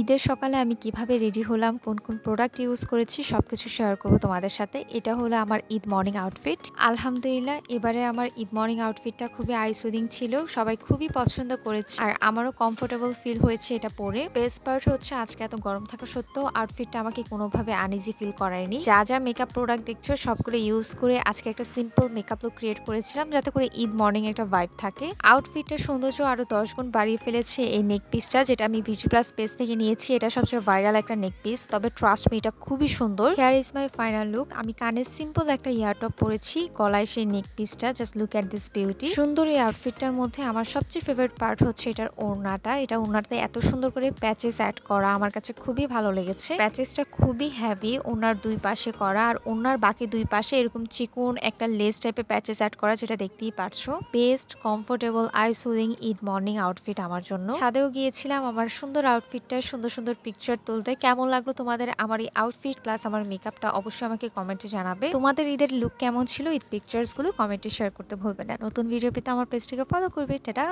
ঈদের সকালে আমি কীভাবে রেডি হলাম, কোন কোন প্রোডাক্ট ইউজ করেছি, সবকিছু শেয়ার করব তোমাদের সাথে। এটা হলো আমার ঈদ মর্নিং আউটফিট আলহামদুলিল্লাহ, এবারে আমার ঈদ মর্নিং আউটফিটটা খুবই আইসুদিং ছিল, সবাই খুবই পছন্দ করেছে। আর আমারও কমফোর্টেবল ফিল হয়েছে এটা পরে। বেস্ট পার্ট হচ্ছে আজকে এত গরম থাকা সত্ত্বেও আউটফিটটা আমাকে কোনোভাবে আনইজি ফিল করায়নি। যা যা মেকআপ প্রোডাক্ট দেখছ, সবগুলো ইউজ করে আজকে একটা সিম্পল মেকআপ লুক ক্রিয়েট করেছিলাম, যাতে করে ঈদ মর্নিং একটা ভাইব থাকে। আউটফিটটার সৌন্দর্য আরও দশ গুণ বাড়িয়ে ফেলেছে এই নেক পিসটা যেটা আমি বিউটি প্লাস পেজ থেকে নিয়েছি, এটা সবচেয়ে ভাইরাল একটা নেক পিস তবে ট্রাস্ট মি এটা খুবই সুন্দর। Here is my final look আমি কানে সিম্পল একটা ইয়ার টপ পরেছি, গলায় সেই নেক পিসটা just look at this beauty সুন্দর এই আউটফিটটার মধ্যে আমার সবচেয়ে ফেভারিট পার্ট হচ্ছে এটার ওড়নাটা। এটা ওড়নাতে এত সুন্দর করে প্যাচেস অ্যাড করা আমার কাছে খুবই ভালো লেগেছে। প্যাচেসটা খুবই হ্যাভি ওনার দুই পাশে করা, আর ওনার বাকি দুই পাশে এরকম চিকুন একটা লেস টাইপের প্যাচেস অ্যাড করা, যেটা দেখতেই পারছ। Best comfortable eye soothing Eid morning outfit আমার জন্য। ছাদেও গিয়েছিলাম, আমার সুন্দর আউটফিটটা সুন্দর সুন্দর পিকচার তুলতে। কেমন লাগল তোমাদের আমার এই আউটফিট প্লাস আমার মেকআপটা অবশ্যই আমাকে কমেন্টে জানাবে। তোমাদের ঈদের লুক কেমন ছিল? ঈদ পিকচার্সগুলো কমেন্টে শেয়ার করতে ভুলবে না। নতুন ভিডিও পেতে আমার পেজটিকে ফলো করবে। টাটা